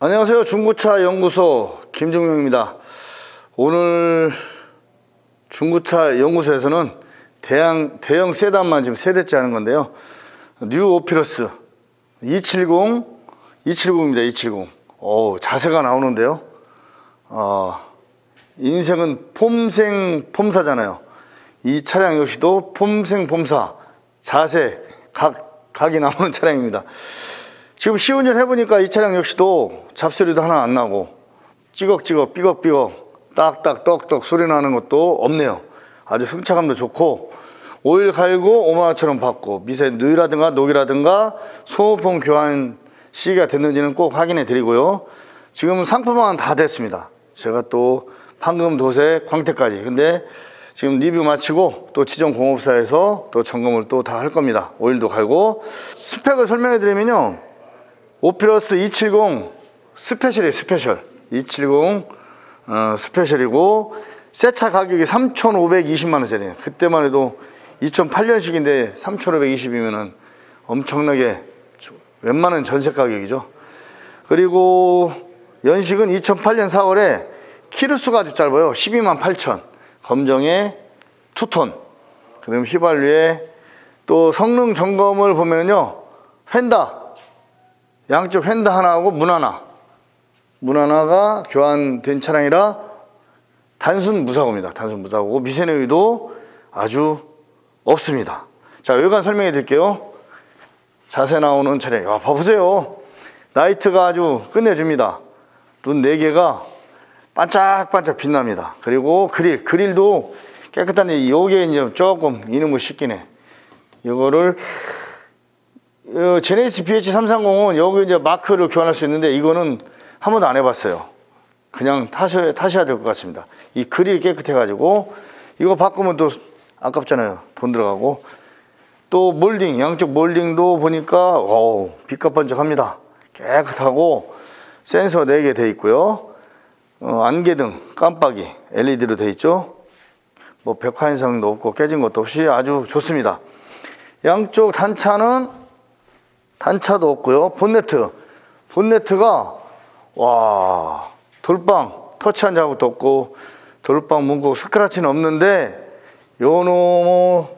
안녕하세요. 중고차 연구소 김종명입니다. 오늘 중고차 연구소에서는 대형, 대형 세단만 지금 세 대째 하는 건데요. 뉴 오피러스 270, 270입니다. 270. 오, 자세가 나오는데요. 어, 인생은 폼생 폼사잖아요. 이 차량 역시도 폼생 폼사 자세 각 각이 나오는 차량입니다. 지금 시운전 해보니까 이 차량 역시도 잡소리도 하나 안 나고 찌걱찌걱 삐걱삐걱 딱딱 떡떡 소리 나는 것도 없네요. 아주 승차감도 좋고 오일 갈고 5만원처럼 받고 미세 누이라든가 녹이라든가 소모품 교환 시기가 됐는지는 꼭 확인해 드리고요. 지금 상품화는 다 됐습니다. 제가 또 판금 도세 광택까지 근데 지금 리뷰 마치고 또 지정 공업사에서 또 점검을 또 다 할 겁니다. 오일도 갈고 스펙을 설명해 드리면요. 오피러스 270 스페셜이 스페셜 270 어, 스페셜이고 새 차 가격이 3,520만 원짜리예요. 그때만 해도 2008년식인데 3,520이면은 엄청나게 조- 웬만한 전세 가격이죠. 그리고 연식은 2008년 4월에 키로수가 아주 짧아요. 12만 8천. 검정에 투톤. 그다음 휘발유에 또 성능 점검을 보면요. 펜다 양쪽 핸드 하나하고 문 하나. 문 하나가 교환된 차량이라 단순 무사고입니다. 단순 무사고고 미세노유도 아주 없습니다. 자 외관 설명해 드릴게요. 자세 나오는 차량 와 봐보세요. 라이트가 아주 끝내줍니다. 눈 4개가 반짝반짝 빛납니다. 그리고 그릴 그릴도 깨끗한데 요게 이제 조금 이놈의 씻기네. 이거를 어, 제네시스 BH330은 여기 이제 마크를 교환할 수 있는데 이거는 한 번도 안 해봤어요. 그냥 타셔, 타셔야 될 것 같습니다. 이 그릴이 깨끗해가지고 이거 바꾸면 또 아깝잖아요. 돈 들어가고 또 몰딩 양쪽 몰딩도 보니까 오 빛깔 번쩍합니다. 깨끗하고 센서 4개 돼 있고요. 어, 안개등 깜빡이 LED로 돼 있죠. 뭐 백화 현상도 없고 깨진 것도 없이 아주 좋습니다. 양쪽 단차는 단차도 없고요. 본네트. 본네트가 와 돌빵 터치한 자국도 없고 돌빵 문구 스크라치는 없는데 요놈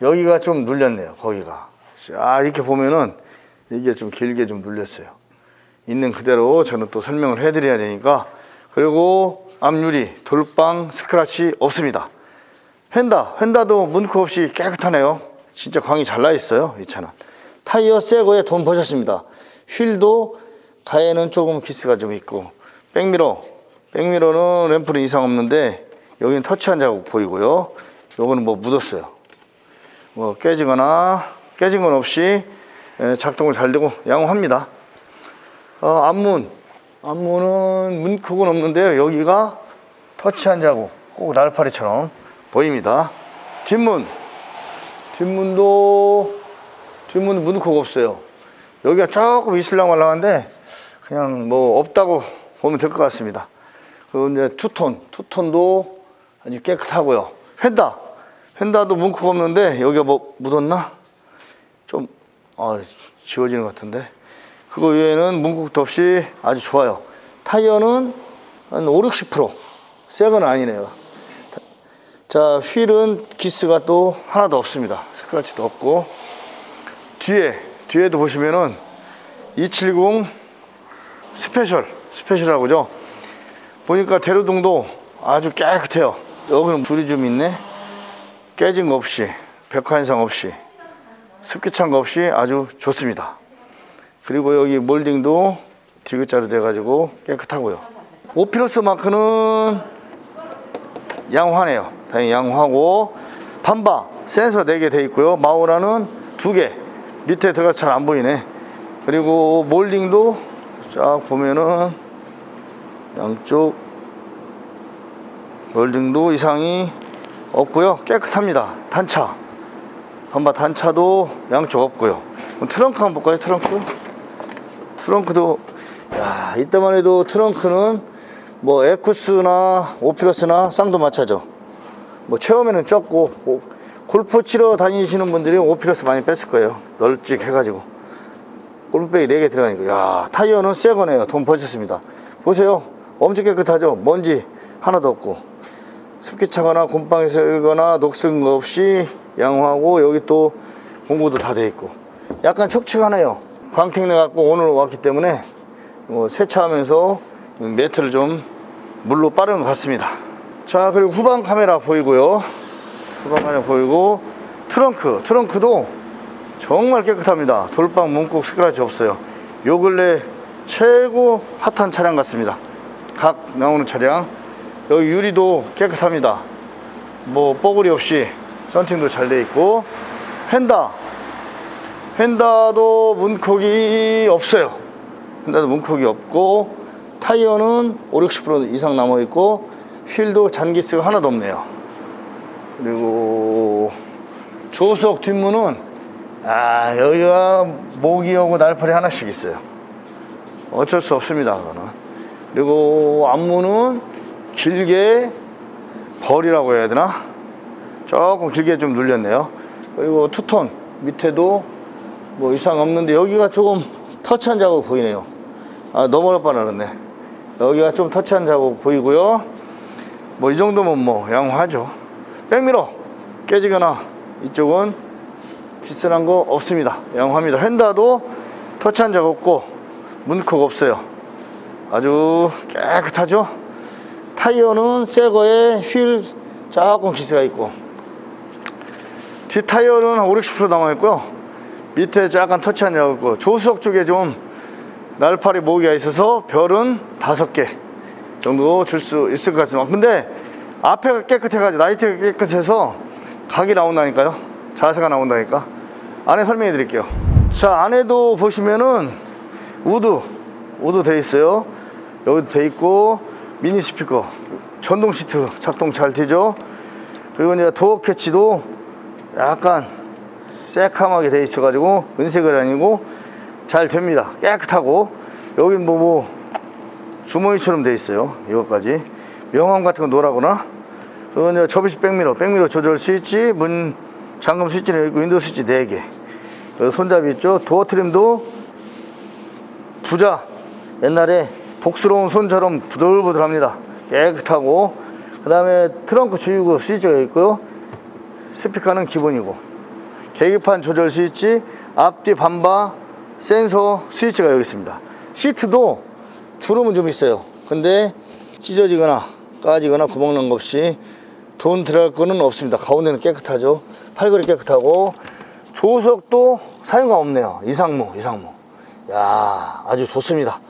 여기가 좀 눌렸네요. 거기가. 아 이렇게 보면은 이게 좀 길게 좀 눌렸어요. 있는 그대로 저는 또 설명을 해드려야 되니까 그리고 앞유리 돌빵 스크라치 없습니다. 휀다 휀다도 문구 없이 깨끗하네요. 진짜 광이 잘 나 있어요. 이 차는. 타이어 새 거에 돈 버셨습니다. 휠도 가에는 조금 기스가 좀 있고 백미러 백미러는 램프는 이상 없는데 여기는 터치한 자국 보이고요. 요거는 뭐 묻었어요. 뭐 깨지거나 깨진 건 없이 에, 작동을 잘 되고 양호합니다. 어, 앞문 앞문은 문콕은 없는데요. 여기가 터치한 자국 꼭 날파리처럼 보입니다. 뒷문 뒷문도 뒷문 문콕 없어요. 여기가 조금 있을랑 말랑한데 그냥 뭐 없다고 보면 될 것 같습니다. 그리고 이제 투톤, 투톤도 아주 깨끗하고요. 펜다, 펜다도 문콕 없는데 여기가 뭐 묻었나? 좀 아, 지워지는 것 같은데 그거 외에는 문콕도 없이 아주 좋아요. 타이어는 한 5, 60%. 새건 아니네요. 자, 휠은 기스가 또 하나도 없습니다. 스크래치도 없고 뒤에 뒤에도 보시면은 270 스페셜 스페셜하고죠. 보니까 대로동도 아주 깨끗해요. 여기는 불이 좀 있네. 깨진 거 없이 백화현상 없이 습기 찬 거 없이 아주 좋습니다. 그리고 여기 몰딩도 디귿자로 돼가지고 깨끗하고요. 오피러스 마크는 양호하네요. 다행히 양호하고 반바 센서 4개 돼 있고요. 마우라는 2개 밑에 들어가 잘안 보이네. 그리고 몰딩도 쫙 보면은 양쪽 몰딩도 이상이 없고요. 깨끗합니다. 단차 반바 단차도 양쪽 없고요. 트렁크 한번 볼까요? 트렁크 트렁크도 야 이때만 해도 트렁크는 뭐 에쿠스나 오피러스나 쌍도마차죠. 뭐 처음에는 적고 뭐 골프 치러 다니시는 분들이 오피러스 많이 뺐을 거예요. 널찍 해가지고. 골프백이 4개 들어가니까. 야 타이어는 새 거네요. 돈 버셨습니다. 보세요. 엄청 깨끗하죠? 먼지 하나도 없고. 습기 차거나 곰팡이 슬거나 녹슬 거 없이 양호하고 여기 또 공구도 다 돼 있고. 약간 촉촉하네요. 광택내 갖고 오늘 왔기 때문에 뭐 세차하면서 매트를 좀 물로 빠른 것 같습니다. 자 그리고 후방 카메라 보이고요 카메라 보이고 트렁크 트렁크도 정말 깨끗합니다. 돌방 문콕 스크라치 없어요. 요 근래 최고 핫한 차량 같습니다. 각 나오는 차량. 여기 유리도 깨끗합니다. 뭐 뽀글이 없이 썬팅도 잘 돼 있고. 펜다. 펜다도 문콕이 없어요. 펜다도 문콕이 없고 타이어는 5, 60% 이상 남아 있고 휠도 잔기스가 하나도 없네요 그리고 조석 뒷문은 아 여기가 모기 오고 날파리 하나씩 있어요. 어쩔 수 없습니다 그거는. 그리고 앞문은 길게 벌이라고 해야 되나? 조금 길게 좀 눌렸네요. 그리고 투톤 밑에도 뭐 이상 없는데 여기가 조금 터치한 자국 보이네요. 아 넘어갈 뻔하네 여기가 좀 터치한 자국 보이고요. 뭐 이 정도면 뭐 양호하죠 백미러 깨지거나 이쪽은 기스난 거 없습니다. 양호합니다. 휀다도 터치한 적 없고 문콕 없어요. 아주 깨끗하죠? 타이어는 새 거에 휠 조금 기스가 있고. 뒷 타이어는 한 5, 60% 남아있고요. 밑에 약간 터치한 적 없고. 조수석 쪽에 좀 날파리 모기가 있어서 별은 다섯 개 정도 줄 수 있을 것 같습니다. 근데 앞에가 깨끗해가지고 나이트가 깨끗해서 각이 나온다니까요. 자세가 나온다니까. 안에 설명해 드릴게요. 자 안에도 보시면은 우드 우드 돼 있어요. 여기도 돼 있고 미니 스피커 전동 시트 작동 잘 되죠? 그리고 이제 도어 캐치도 약간 새카맣게 돼 있어 가지고 은색은 아니고 잘 됩니다. 깨끗하고. 여기 뭐, 뭐 주머니처럼 돼 있어요. 이것까지. 명함 같은 거 놓으라거나 이제 접이식 백미러 백미러 조절 스위치 문 잠금 스위치는 있고 윈도우 스위치 4개. 그리고 손잡이 있죠? 도어 트림도 부자. 옛날에 복스러운 손처럼 부들부들합니다. 깨끗하고. 그 다음에 트렁크 주유구 스위치가 있고요. 스피커는 기본이고. 계기판 조절 스위치 앞뒤 반바 센서 스위치가 여기 있습니다. 시트도 주름은 좀 있어요. 근데 찢어지거나 까지거나 구멍난 거 없이 돈 들어갈 거는 없습니다. 가운데는 깨끗하죠. 팔걸이 깨끗하고 조석도 사용감 없네요. 이상무 이상무. 야 아주 좋습니다.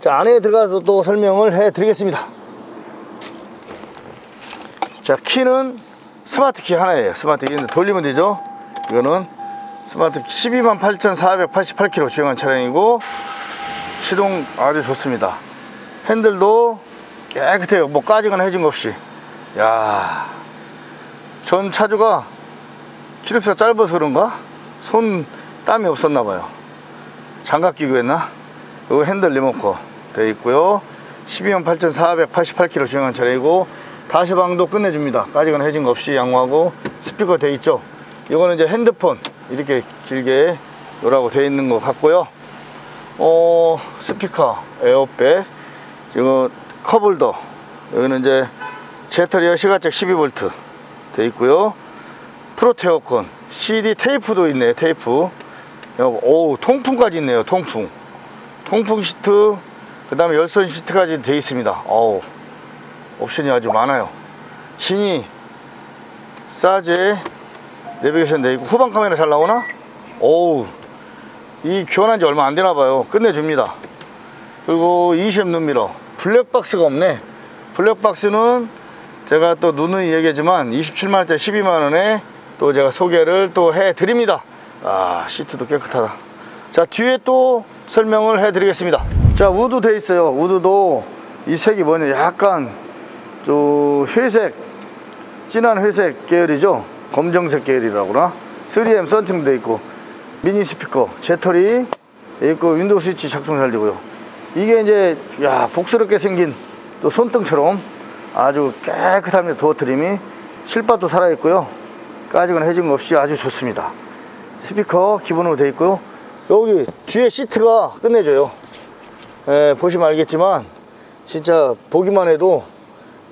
자 안에 들어가서 또 설명을 해 드리겠습니다. 자 키는 스마트 키 하나예요. 스마트 키인데 돌리면 되죠? 이거는 스마트 키. 12만 8,488km 주행한 차량이고 시동 아주 좋습니다. 핸들도 깨끗해요. 뭐 까지거나 해진 거 없이 야, 전 차주가 키로수가 짧아서 그런가? 손 땀이 없었나 봐요. 장갑 끼고 했나? 이거 핸들 리모컨 되어 있고요. 12만 8,488km 주행한 차량이고 다시 방도 끝내줍니다. 까지거나 해진 거 없이 양호하고 스피커 되어 있죠. 이거는 이제 핸드폰 이렇게 길게 요라고 되어 있는 것 같고요. 어, 스피커, 에어백, 이거 컵홀더, 여기는 이제 제터리어 시가잭 12V 돼 있고요. 프로테 어컨 CD 테이프도 있네요 테이프. 오 통풍까지 있네요 통풍. 통풍 시트 그 다음에 열선 시트까지 돼 있습니다. 어우 옵션이 아주 많아요. 진이 싸제 내비게이션 돼 있고 후방 카메라 잘 나오나? 오우 이 교환한 지 얼마 안 되나 봐요. 끝내줍니다. 그리고 20 눈미러 블랙박스가 없네. 블랙박스는 제가 또 누누이 얘기하지만 27만원짜리 12만원에 또 제가 소개를 또 해드립니다. 아 시트도 깨끗하다. 자 뒤에 또 설명을 해드리겠습니다. 자 우드 돼 있어요. 우드도 이 색이 뭐냐? 약간 저 회색 진한 회색 계열이죠? 검정색 계열이라구나. 3M 썬팅 돼 있고. 미니 스피커 제터리 있고 윈도우 스위치 작동 잘 되고요. 이게 이제 야 복스럽게 생긴 또 손등처럼 아주 깨끗합니다 도어 트림이 실밥도 살아있고요 까지거나 해진 거 없이 아주 좋습니다 스피커 기본으로 되어 있고요 여기 뒤에 시트가 끝내줘요. 예, 보시면 알겠지만 진짜 보기만 해도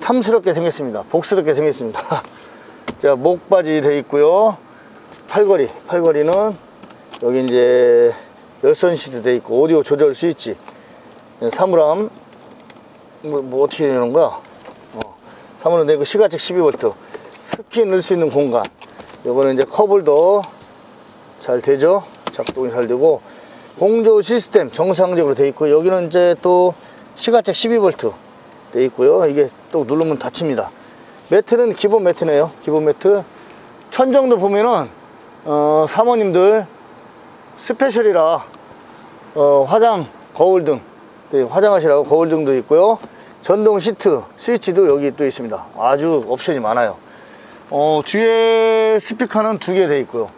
탐스럽게 생겼습니다. 복스럽게 생겼습니다. 자, 목바지 돼 있고요. 팔걸이, 팔걸이는 여기 이제 열선 시트 돼 있고 오디오 조절 스위치, 예, 사물함 뭐, 뭐 어떻게 되는 거야? 어, 사물함 되고 시가책 12V, 스키 넣을 수 있는 공간. 요거는 이제 컵홀더 잘 되죠? 작동이 잘 되고 공조 시스템 정상적으로 돼 있고 여기는 이제 또 시가책 12V 돼 있고요. 이게 또 누르면 닫힙니다. 매트는 기본 매트네요. 기본 매트. 천정도 보면은 어, 사모님들 스페셜이라 어, 화장 거울등 네, 화장하시라고 거울등도 있고요. 전동 시트 스위치도 여기 또 있습니다. 아주 옵션이 많아요. 어, 뒤에 스피커는 두 개 돼 있고요.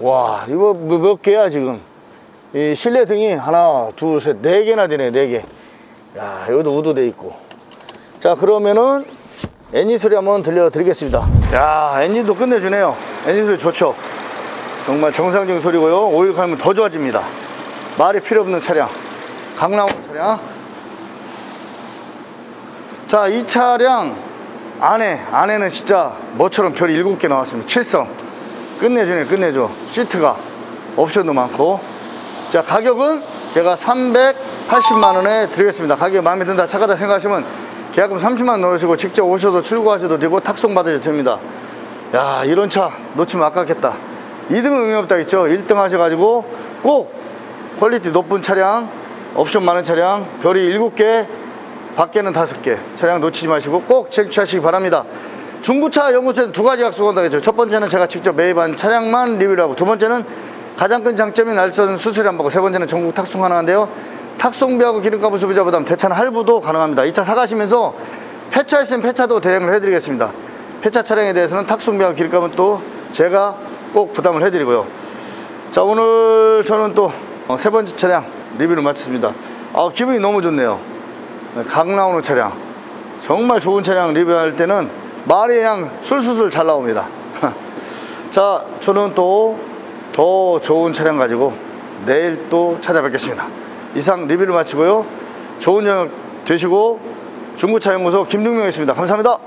와, 이거 몇, 몇 개야, 지금? 이 실내 등이 하나, 둘, 셋, 네 개나 되네, 네 개. 야, 여기도 우드 돼 있고. 자, 그러면은 애니 소리 한번 들려 드리겠습니다. 야, 애니도 끝내주네요. 애니 소리 좋죠? 정말 정상적인 소리고요. 오일 갈면 더 좋아집니다. 말이 필요 없는 차량. 강남 차량. 자, 이 차량 안에, 안에는 진짜 뭐처럼 별이 일곱 개 나왔습니다. 칠성. 끝내주네, 끝내줘. 시트가. 옵션도 많고. 자, 가격은 제가 380만원에 드리겠습니다. 가격 마음에 든다, 착하다 생각하시면 계약금 30만원 넣으시고 직접 오셔도 출고하셔도 되고 탁송 받으셔도 됩니다. 야, 이런 차 놓치면 아깝겠다. 2등은 의미 없다 했죠. 1등 하셔가지고 꼭 퀄리티 높은 차량, 옵션 많은 차량, 별이 7개, 밖에는 5개. 차량 놓치지 마시고 꼭 체크하시기 바랍니다. 중고차 연구소에는 두 가지 약속한다고 했죠. 첫 번째는 제가 직접 매입한 차량만 리뷰를 하고 두 번째는 가장 큰 장점이 날선 수수료 안 받고 세 번째는 전국 탁송 가능한데요. 탁송비하고 기름값을 소비자 부담 대차는 할부도 가능합니다. 이 차 사가시면서 폐차 있으면 폐차도 대행을 해드리겠습니다. 폐차 차량에 대해서는 탁송비하고 기름값은 또 제가 꼭 부담을 해드리고요. 자 오늘 저는 또 세 번째 차량 리뷰를 마쳤습니다. 아 기분이 너무 좋네요. 각 나오는 차량 정말 좋은 차량 리뷰할 때는 말이 그냥 술술술 잘 나옵니다. 자 저는 또 더 좋은 차량 가지고 내일 또 찾아뵙겠습니다. 이상 리뷰를 마치고요. 좋은 저녁 되시고 중고차 연구소 김동명이었습니다. 감사합니다.